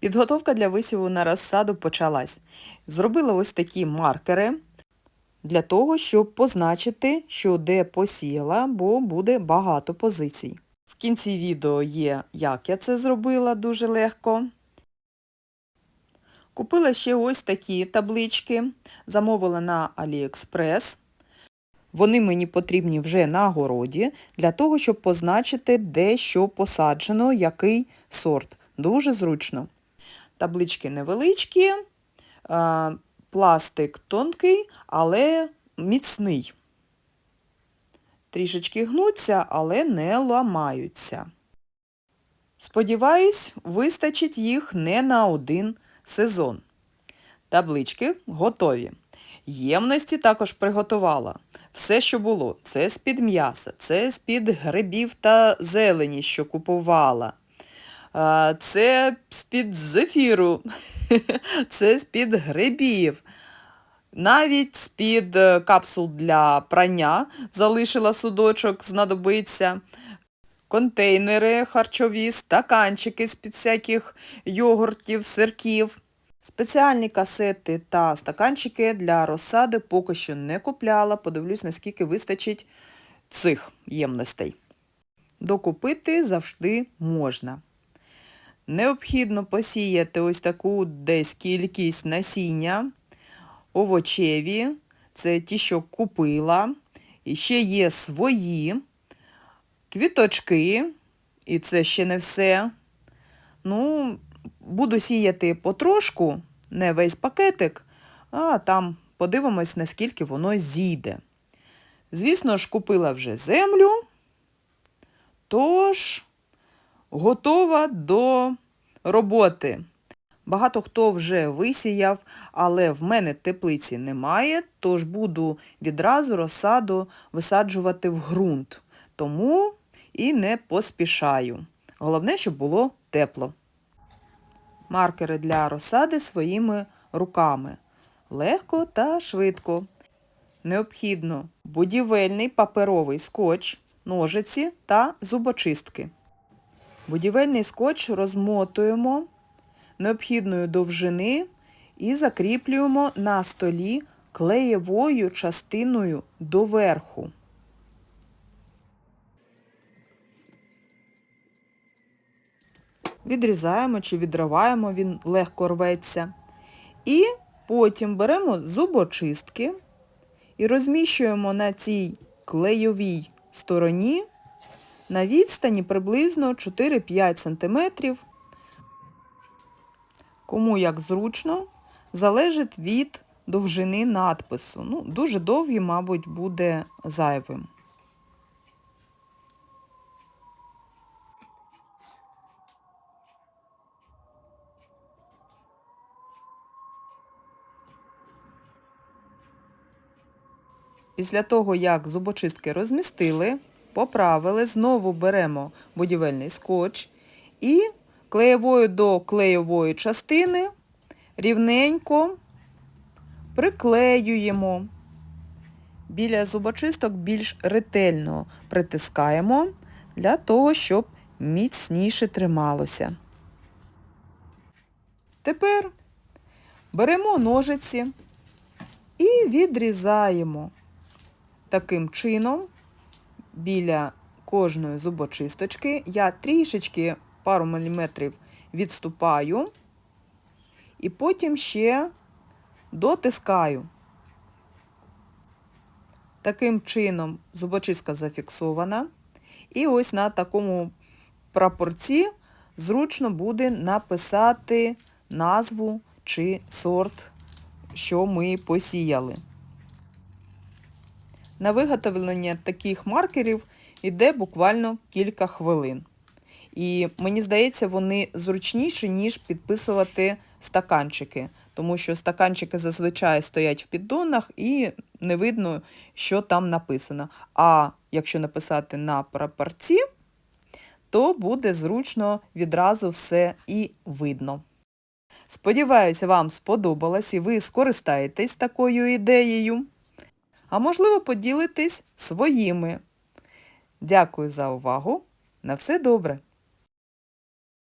Підготовка для висіву на розсаду почалась. Зробила ось такі маркери для того, щоб позначити, що де посіяла, бо буде багато позицій. В кінці відео є, як я це зробила дуже легко. Купила ще ось такі таблички, замовила на AliExpress. Вони мені потрібні вже на городі, для того, щоб позначити, де що посаджено, який сорт. Дуже зручно. Таблички невеличкі, пластик тонкий, але міцний. Трішечки гнуться, але не ламаються. Сподіваюсь, вистачить їх не на один сезон. Таблички готові. Ємності також приготувала. Все, що було. Це з-під м'яса, це з-під грибів та зелені, що купувала. Це з-під зефіру, це з-під грибів. Навіть з-під е, капсул для прання залишила судочок, знадобиться. Контейнери харчові, стаканчики з-під всяких йогуртів, сирків. Спеціальні касети та стаканчики для розсади поки що не купляла. Подивлюсь, наскільки вистачить цих ємностей. Докупити завжди можна. Необхідно посіяти ось таку десь кількість насіння, овочеві, це ті, що купила. І ще є свої, квіточки, і це ще не все. Ну, буду сіяти потрошку, не весь пакетик, а там подивимось, наскільки воно зійде. Звісно ж, купила вже землю, тож готова до роботи. Багато хто вже висіяв, але в мене теплиці немає, тож буду відразу розсаду висаджувати в ґрунт. Тому і не поспішаю. Головне, щоб було тепло. Маркери для розсади своїми руками. Легко та швидко. Необхідно будівельний паперовий скотч, ножиці та зубочистки. Будівельний скотч розмотуємо необхідної довжини і закріплюємо на столі клеєвою частиною доверху. Відрізаємо чи відриваємо, він легко рветься. І потім беремо зубочистки і розміщуємо на цій клейовій стороні на відстані приблизно 4-5 см. Кому як зручно, залежить від довжини надпису. Ну, Дуже довгий, мабуть, буде зайвим. Після того, як зубочистки розмістили, поправили, знову беремо будівельний скотч і клеєвою до клеєвої частини рівненько приклеюємо. Біля зубочисток більш ретельно притискаємо для того, щоб міцніше трималося. Тепер беремо ножиці і відрізаємо таким чином біля кожної зубочисточки я трішечки пару міліметрів відступаю і потім ще дотискаю. Таким чином зубочистка зафіксована. І ось на такому прапорці зручно буде написати назву чи сорт, що ми посіяли. На виготовлення таких маркерів йде буквально кілька хвилин. І мені здається, вони зручніші, ніж підписувати стаканчики, тому що стаканчики зазвичай стоять в піддонах і не видно, що там написано. А якщо написати на прапорці, то буде зручно відразу все і видно. Сподіваюся, вам сподобалось і ви скористаєтесь такою ідеєю. А можливо, поділитесь своїми. Дякую за увагу. На все добре!